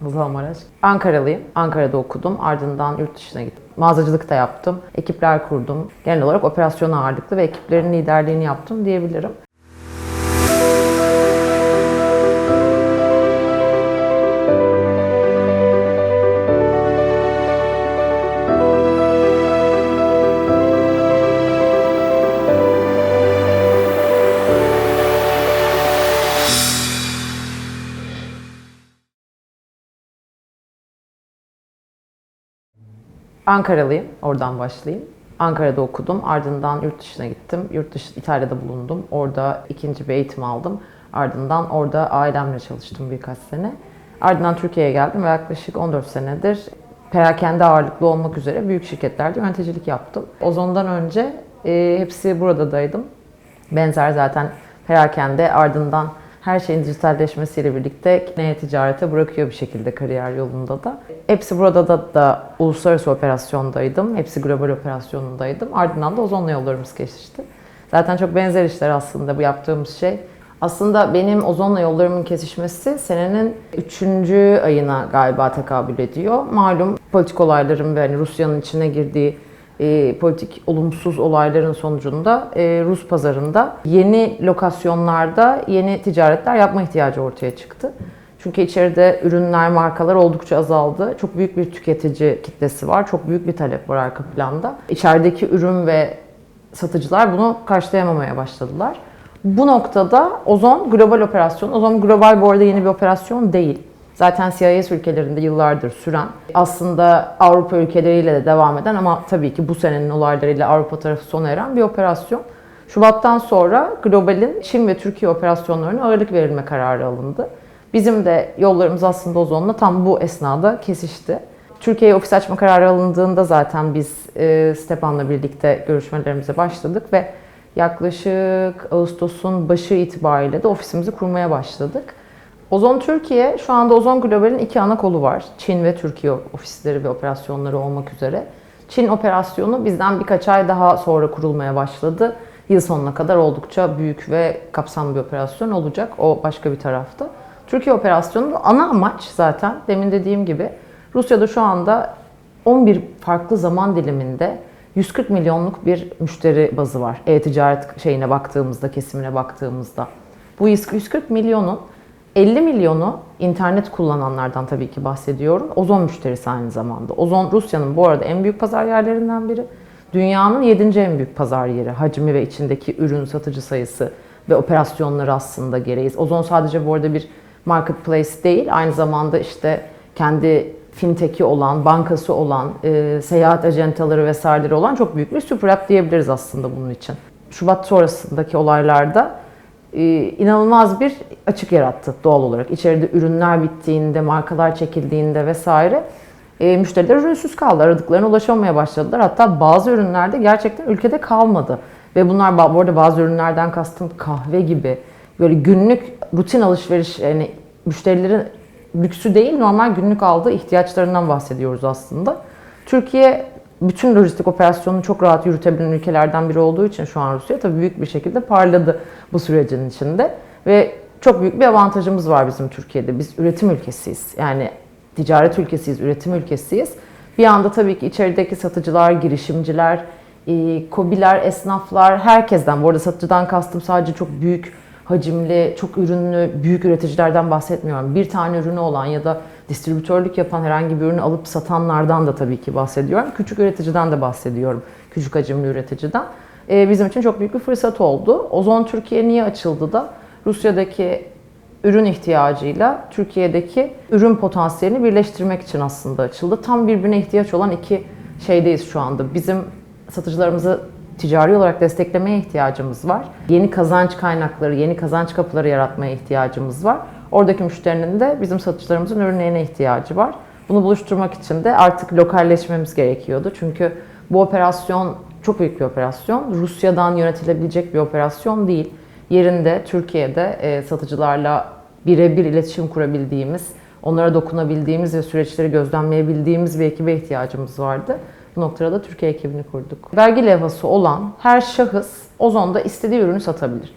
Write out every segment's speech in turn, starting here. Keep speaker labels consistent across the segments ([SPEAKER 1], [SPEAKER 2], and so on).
[SPEAKER 1] Mustafa Maraş. Ankaralıyım. Ankara'da okudum. Ardından yurt dışına gittim. Mağazacılık da yaptım. Ekipler kurdum. Genel olarak operasyon ağırlıklı ve ekiplerin liderliğini yaptım diyebilirim. Ankaralıyım. Oradan başlayayım. Ankara'da okudum. Ardından yurt dışına gittim. Yurt dışı İtalya'da bulundum. Orada ikinci bir eğitim aldım. Ardından orada ailemle çalıştım birkaç sene. Ardından Türkiye'ye geldim ve yaklaşık 14 senedir perakende ağırlıklı olmak üzere büyük şirketlerde yöneticilik yaptım. Ozon'dan önce e, hepsi buradadaydım. Benzer zaten perakende ardından her şeyin dijitalleşmesiyle birlikte neye ticarete bırakıyor bir şekilde kariyer yolunda da. Hepsi burada da, da uluslararası operasyondaydım. Hepsi global operasyonundaydım. Ardından da Ozon'la yollarımız kesişti. Zaten çok benzer işler aslında bu yaptığımız şey. Aslında benim Ozon'la yollarımın kesişmesi senenin 3. ayına galiba tekabül ediyor. Malum politik olayların ve hani Rusya'nın içine girdiği e, politik olumsuz olayların sonucunda e, Rus pazarında yeni lokasyonlarda yeni ticaretler yapma ihtiyacı ortaya çıktı. Çünkü içeride ürünler, markalar oldukça azaldı. Çok büyük bir tüketici kitlesi var. Çok büyük bir talep var arka planda. İçerideki ürün ve satıcılar bunu karşılayamamaya başladılar. Bu noktada Ozon global operasyon. Ozon global bu arada yeni bir operasyon değil. Zaten CIS ülkelerinde yıllardır süren, aslında Avrupa ülkeleriyle de devam eden ama tabii ki bu senenin olaylarıyla Avrupa tarafı sona eren bir operasyon. Şubattan sonra globalin Çin ve Türkiye operasyonlarına ağırlık verilme kararı alındı. Bizim de yollarımız aslında Ozon'la tam bu esnada kesişti. Türkiye'ye ofis açma kararı alındığında zaten biz e, Stepan'la birlikte görüşmelerimize başladık ve yaklaşık Ağustos'un başı itibariyle de ofisimizi kurmaya başladık. Ozon Türkiye, şu anda Ozon Global'in iki ana kolu var. Çin ve Türkiye ofisleri ve operasyonları olmak üzere. Çin operasyonu bizden birkaç ay daha sonra kurulmaya başladı. Yıl sonuna kadar oldukça büyük ve kapsamlı bir operasyon olacak. O başka bir tarafta. Türkiye operasyonu ana amaç zaten demin dediğim gibi Rusya'da şu anda 11 farklı zaman diliminde 140 milyonluk bir müşteri bazı var. E-ticaret şeyine baktığımızda, kesimine baktığımızda. Bu 140 milyonun 50 milyonu internet kullananlardan tabii ki bahsediyorum. Ozon müşterisi aynı zamanda. Ozon Rusya'nın bu arada en büyük pazar yerlerinden biri. Dünyanın 7. en büyük pazar yeri. Hacmi ve içindeki ürün satıcı sayısı ve operasyonları aslında gereğiz. Ozon sadece bu arada bir marketplace değil. Aynı zamanda işte kendi fintech'i olan, bankası olan, e, seyahat ajantaları vesaireleri olan çok büyük bir super app diyebiliriz aslında bunun için. Şubat sonrasındaki olaylarda inanılmaz bir açık yarattı doğal olarak. İçeride ürünler bittiğinde, markalar çekildiğinde vesaire e, müşteriler ürünsüz kaldı. Aradıklarına ulaşamamaya başladılar. Hatta bazı ürünlerde gerçekten ülkede kalmadı. Ve bunlar bu arada bazı ürünlerden kastım kahve gibi böyle günlük rutin alışveriş yani müşterilerin lüksü değil normal günlük aldığı ihtiyaçlarından bahsediyoruz aslında. Türkiye bütün lojistik operasyonunu çok rahat yürütebilen ülkelerden biri olduğu için şu an Rusya tabii büyük bir şekilde parladı bu sürecin içinde. Ve çok büyük bir avantajımız var bizim Türkiye'de. Biz üretim ülkesiyiz. Yani ticaret ülkesiyiz, üretim ülkesiyiz. Bir anda tabii ki içerideki satıcılar, girişimciler, kobiler, esnaflar, herkesten, bu arada satıcıdan kastım sadece çok büyük hacimli, çok ürünlü, büyük üreticilerden bahsetmiyorum. Bir tane ürünü olan ya da distribütörlük yapan herhangi bir ürünü alıp satanlardan da tabii ki bahsediyorum. Küçük üreticiden de bahsediyorum. Küçük hacimli üreticiden. Ee, bizim için çok büyük bir fırsat oldu. Ozon Türkiye niye açıldı da? Rusya'daki ürün ihtiyacıyla Türkiye'deki ürün potansiyelini birleştirmek için aslında açıldı. Tam birbirine ihtiyaç olan iki şeydeyiz şu anda. Bizim satıcılarımızı ticari olarak desteklemeye ihtiyacımız var. Yeni kazanç kaynakları, yeni kazanç kapıları yaratmaya ihtiyacımız var. Oradaki müşterinin de bizim satıcılarımızın ürünlerine ihtiyacı var. Bunu buluşturmak için de artık lokalleşmemiz gerekiyordu. Çünkü bu operasyon çok büyük bir operasyon. Rusya'dan yönetilebilecek bir operasyon değil. Yerinde Türkiye'de e, satıcılarla birebir iletişim kurabildiğimiz, onlara dokunabildiğimiz ve süreçleri gözlemleyebildiğimiz bir ekibe ihtiyacımız vardı. Bu noktada da Türkiye ekibini kurduk. Vergi levhası olan her şahıs Ozon'da istediği ürünü satabilir.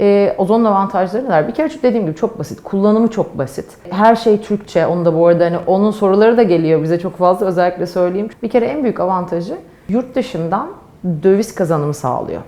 [SPEAKER 1] Ee, ozonun avantajları neler? Bir kere dediğim gibi çok basit. Kullanımı çok basit. Her şey Türkçe. Onu da bu arada hani onun soruları da geliyor bize çok fazla. Özellikle söyleyeyim. Bir kere en büyük avantajı yurt dışından döviz kazanımı sağlıyor.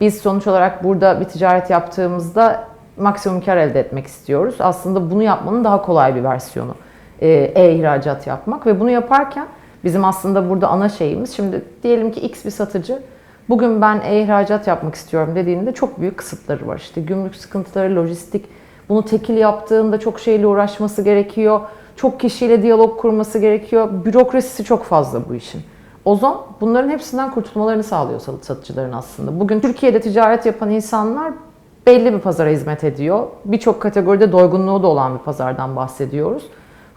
[SPEAKER 1] Biz sonuç olarak burada bir ticaret yaptığımızda maksimum kar elde etmek istiyoruz. Aslında bunu yapmanın daha kolay bir versiyonu e, e-ihracat yapmak ve bunu yaparken bizim aslında burada ana şeyimiz şimdi diyelim ki X bir satıcı bugün ben e-ihracat yapmak istiyorum dediğinde çok büyük kısıtları var. İşte gümrük sıkıntıları, lojistik, bunu tekil yaptığında çok şeyle uğraşması gerekiyor. Çok kişiyle diyalog kurması gerekiyor. Bürokrasisi çok fazla bu işin. Ozon bunların hepsinden kurtulmalarını sağlıyor sat- satıcıların aslında. Bugün Türkiye'de ticaret yapan insanlar belli bir pazara hizmet ediyor. Birçok kategoride doygunluğu da olan bir pazardan bahsediyoruz.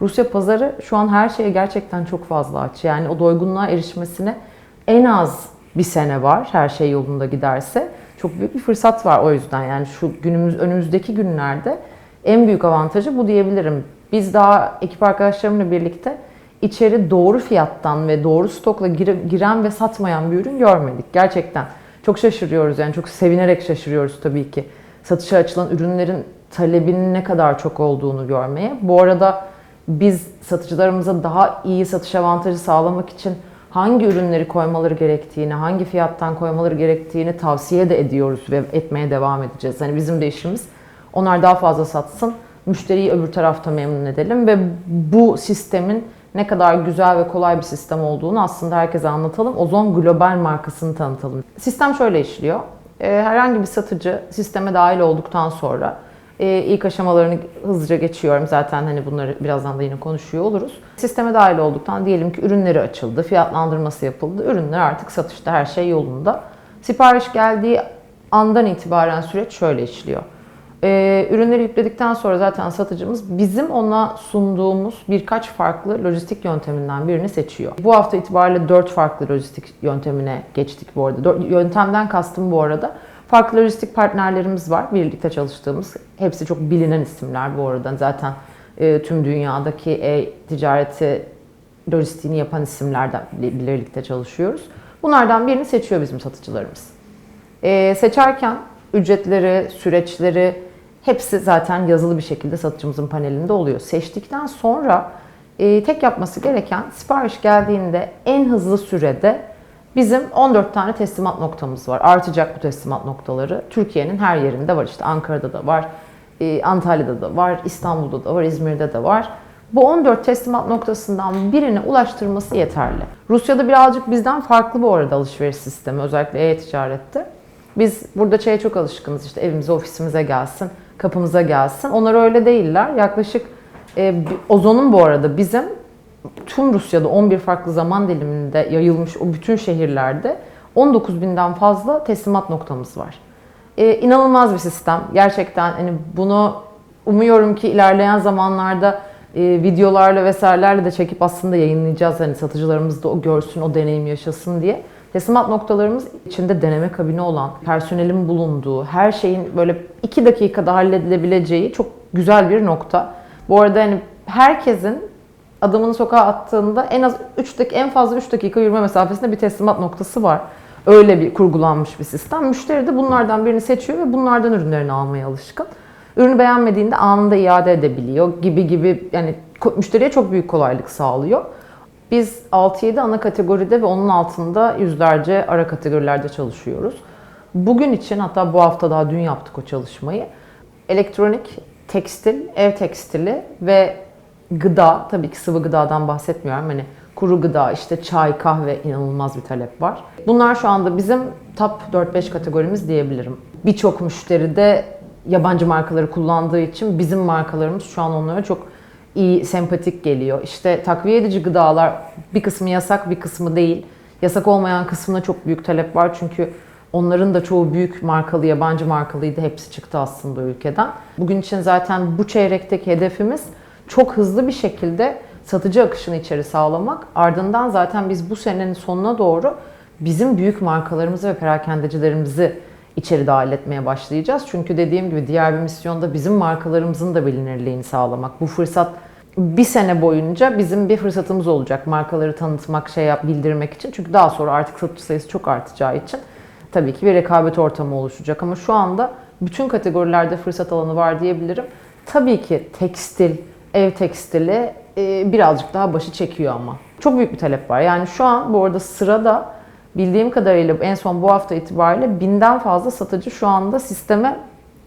[SPEAKER 1] Rusya pazarı şu an her şeye gerçekten çok fazla aç. Yani o doygunluğa erişmesine en az bir sene var her şey yolunda giderse. Çok büyük bir fırsat var o yüzden. Yani şu günümüz önümüzdeki günlerde en büyük avantajı bu diyebilirim. Biz daha ekip arkadaşlarımla birlikte içeri doğru fiyattan ve doğru stokla gire- giren ve satmayan bir ürün görmedik. Gerçekten çok şaşırıyoruz yani çok sevinerek şaşırıyoruz tabii ki. Satışa açılan ürünlerin talebinin ne kadar çok olduğunu görmeye. Bu arada biz satıcılarımıza daha iyi satış avantajı sağlamak için hangi ürünleri koymaları gerektiğini, hangi fiyattan koymaları gerektiğini tavsiye de ediyoruz ve etmeye devam edeceğiz. Hani bizim de işimiz onlar daha fazla satsın, müşteriyi öbür tarafta memnun edelim ve bu sistemin ne kadar güzel ve kolay bir sistem olduğunu aslında herkese anlatalım. Ozon global markasını tanıtalım. Sistem şöyle işliyor. Ee, Herhangi bir satıcı sisteme dahil olduktan sonra e, ilk aşamalarını hızlıca geçiyorum. Zaten hani bunları birazdan da yine konuşuyor oluruz. Sisteme dahil olduktan diyelim ki ürünleri açıldı, fiyatlandırması yapıldı. Ürünler artık satışta, her şey yolunda. Sipariş geldiği andan itibaren süreç şöyle işliyor. Ee, ürünleri yükledikten sonra zaten satıcımız bizim ona sunduğumuz birkaç farklı lojistik yönteminden birini seçiyor. Bu hafta itibariyle 4 farklı lojistik yöntemine geçtik bu arada. Dört- yöntemden kastım bu arada. Farklı lojistik partnerlerimiz var birlikte çalıştığımız. Hepsi çok bilinen isimler bu arada. Zaten e, tüm dünyadaki e-ticareti lojistiğini yapan isimlerden birlikte çalışıyoruz. Bunlardan birini seçiyor bizim satıcılarımız. Ee, seçerken ücretleri, süreçleri hepsi zaten yazılı bir şekilde satıcımızın panelinde oluyor. Seçtikten sonra e, tek yapması gereken sipariş geldiğinde en hızlı sürede bizim 14 tane teslimat noktamız var. Artacak bu teslimat noktaları. Türkiye'nin her yerinde var. İşte Ankara'da da var, e, Antalya'da da var, İstanbul'da da var, İzmir'de de var. Bu 14 teslimat noktasından birine ulaştırması yeterli. Rusya'da birazcık bizden farklı bu arada alışveriş sistemi özellikle e-ticarette. Biz burada şeye çok alışkınız işte evimize, ofisimize gelsin, kapımıza gelsin. Onlar öyle değiller. Yaklaşık e, Ozon'un bu arada bizim tüm Rusya'da 11 farklı zaman diliminde yayılmış o bütün şehirlerde 19 binden fazla teslimat noktamız var. E, inanılmaz bir sistem. Gerçekten hani bunu umuyorum ki ilerleyen zamanlarda e, videolarla vesairelerle de çekip aslında yayınlayacağız. Hani satıcılarımız da o görsün, o deneyim yaşasın diye. Teslimat noktalarımız içinde deneme kabini olan, personelin bulunduğu, her şeyin böyle iki dakikada halledilebileceği çok güzel bir nokta. Bu arada hani herkesin adımını sokağa attığında en az 3 dakika, en fazla 3 dakika yürüme mesafesinde bir teslimat noktası var. Öyle bir kurgulanmış bir sistem. Müşteri de bunlardan birini seçiyor ve bunlardan ürünlerini almaya alışkın. Ürünü beğenmediğinde anında iade edebiliyor gibi gibi yani müşteriye çok büyük kolaylık sağlıyor. Biz 6-7 ana kategoride ve onun altında yüzlerce ara kategorilerde çalışıyoruz. Bugün için hatta bu hafta daha dün yaptık o çalışmayı. Elektronik, tekstil, ev tekstili ve gıda, tabii ki sıvı gıdadan bahsetmiyorum. Hani kuru gıda, işte çay, kahve inanılmaz bir talep var. Bunlar şu anda bizim top 4-5 kategorimiz diyebilirim. Birçok müşteri de yabancı markaları kullandığı için bizim markalarımız şu an onlara çok iyi, sempatik geliyor. İşte takviye edici gıdalar bir kısmı yasak, bir kısmı değil. Yasak olmayan kısmına çok büyük talep var çünkü onların da çoğu büyük markalı, yabancı markalıydı. Hepsi çıktı aslında ülkeden. Bugün için zaten bu çeyrekteki hedefimiz çok hızlı bir şekilde satıcı akışını içeri sağlamak. Ardından zaten biz bu senenin sonuna doğru bizim büyük markalarımızı ve perakendecilerimizi içeri dahil etmeye başlayacağız. Çünkü dediğim gibi diğer bir misyonda bizim markalarımızın da bilinirliğini sağlamak. Bu fırsat bir sene boyunca bizim bir fırsatımız olacak markaları tanıtmak, şey yap, bildirmek için. Çünkü daha sonra artık satıcı sayısı çok artacağı için tabii ki bir rekabet ortamı oluşacak. Ama şu anda bütün kategorilerde fırsat alanı var diyebilirim. Tabii ki tekstil, ev tekstili e, birazcık daha başı çekiyor ama. Çok büyük bir talep var. Yani şu an bu arada sırada bildiğim kadarıyla en son bu hafta itibariyle binden fazla satıcı şu anda sisteme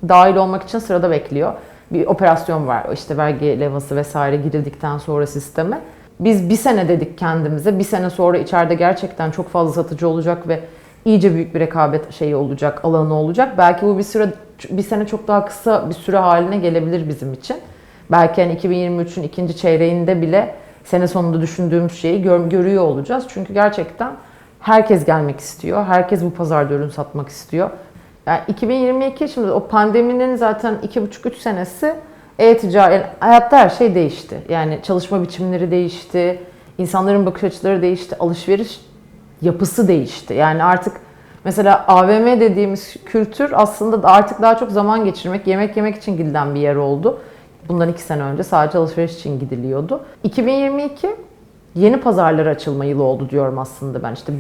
[SPEAKER 1] dahil olmak için sırada bekliyor. Bir operasyon var işte vergi levhası vesaire girildikten sonra sisteme. Biz bir sene dedik kendimize. Bir sene sonra içeride gerçekten çok fazla satıcı olacak ve iyice büyük bir rekabet şeyi olacak, alanı olacak. Belki bu bir süre bir sene çok daha kısa bir süre haline gelebilir bizim için. Belki hani 2023'ün ikinci çeyreğinde bile sene sonunda düşündüğümüz şeyi gör, görüyor olacağız. Çünkü gerçekten herkes gelmek istiyor. Herkes bu pazarda ürün satmak istiyor. Yani 2022 şimdi o pandeminin zaten 2,5-3 senesi e-ticaret, hayatta her şey değişti. Yani çalışma biçimleri değişti, insanların bakış açıları değişti, alışveriş yapısı değişti. Yani artık mesela AVM dediğimiz kültür aslında da artık daha çok zaman geçirmek, yemek yemek için gidilen bir yer oldu. Bundan iki sene önce sadece alışveriş için gidiliyordu. 2022 yeni pazarlara açılma yılı oldu diyorum aslında ben. İşte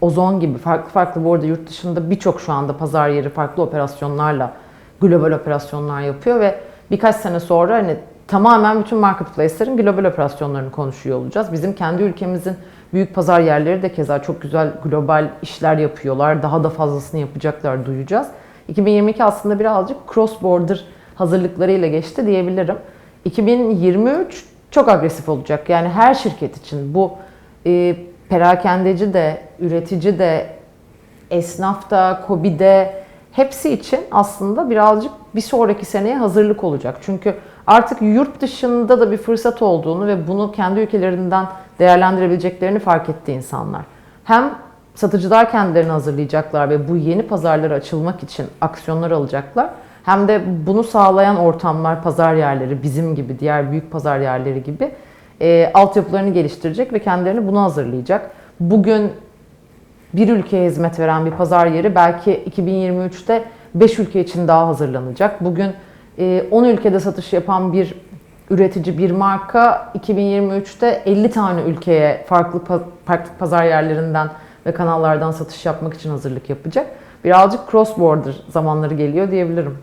[SPEAKER 1] Ozon gibi farklı farklı bu arada yurt dışında birçok şu anda pazar yeri farklı operasyonlarla global operasyonlar yapıyor ve birkaç sene sonra hani tamamen bütün marketplace'lerin global operasyonlarını konuşuyor olacağız. Bizim kendi ülkemizin büyük pazar yerleri de keza çok güzel global işler yapıyorlar. Daha da fazlasını yapacaklar duyacağız. 2022 aslında birazcık cross border hazırlıklarıyla geçti diyebilirim. 2023 çok agresif olacak. Yani her şirket için bu e, perakendeci de, üretici de, esnaf da, kobi de hepsi için aslında birazcık bir sonraki seneye hazırlık olacak. Çünkü artık yurt dışında da bir fırsat olduğunu ve bunu kendi ülkelerinden değerlendirebileceklerini fark etti insanlar. Hem satıcılar kendilerini hazırlayacaklar ve bu yeni pazarlara açılmak için aksiyonlar alacaklar. Hem de bunu sağlayan ortamlar, pazar yerleri, bizim gibi, diğer büyük pazar yerleri gibi e, altyapılarını geliştirecek ve kendilerini buna hazırlayacak. Bugün bir ülkeye hizmet veren bir pazar yeri belki 2023'te 5 ülke için daha hazırlanacak. Bugün e, 10 ülkede satış yapan bir üretici, bir marka 2023'te 50 tane ülkeye farklı farklı pazar yerlerinden ve kanallardan satış yapmak için hazırlık yapacak. Birazcık cross border zamanları geliyor diyebilirim.